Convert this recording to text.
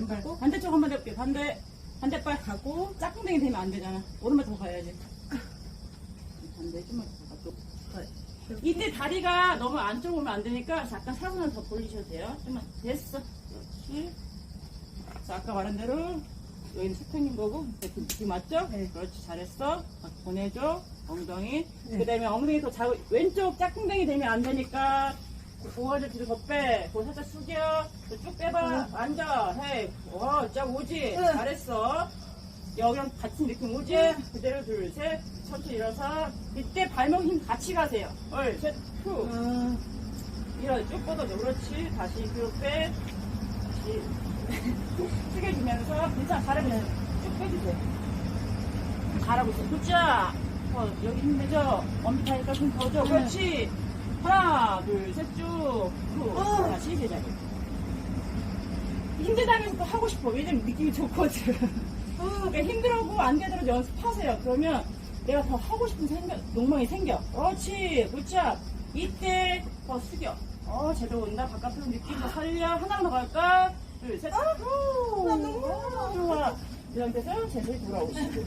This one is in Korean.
왼발 반대쪽 한번 해볼게. 반대 반대발 가고 짝꿍댕이 되면 안 되잖아. 오른발 더 가야지. 반대 좀만 더 가고. 이때 다리가 너무 안쪽으로 오면 안 되니까 잠깐 사선을 더 돌리셔도 돼요. 좀만 됐어. 그렇지. 자 아까 말한 대로 여기는 스팽인 거고 이렇게 느낌 맞죠? 네. 그렇지 잘했어. 막 보내줘 엉덩이. 그다음에 엉덩이 더 좌우 왼쪽 짝꿍댕이 되면 안 되니까 고관절 뒤로 더 빼. 그거 살짝 숙여. 그쭉 빼봐. 앉아. 해. 와, 쫙 오지. 응. 잘했어. 여기랑 같은 느낌 오지? 그대로 둘, 셋. 천천히 일어서. 이때 발목 힘 같이 가세요. 얼, 셋, 후. 아, 일어, 쭉 뻗어줘. 그렇지. 다시 뒤로 빼. 다시. 숙여주면서. 괜찮아. 잘하면 쭉 빼주세요. 잘하고 있어. 굿자. 어, 여기 힘내죠? 엄지 타니까 힘더 줘. 그렇지. 하나, 둘, 셋, 쭉. 후. 어. 다시 제자리. 힘들다면서 또 하고 싶어. 왜냐면 느낌이 좋거든. 그러니까 힘들고 안 되더라도 연습하세요. 그러면 내가 더 하고 싶은 생각, 욕망이 생겨. 그렇지. 굿자. 이때 더 숙여. 어, 제대로 온다. 바깥으로 느낌 더 살려. 하나 더 갈까? 둘, 셋. 후. 나 너무 좋아. 이 상태에서 제대로 돌아오시고.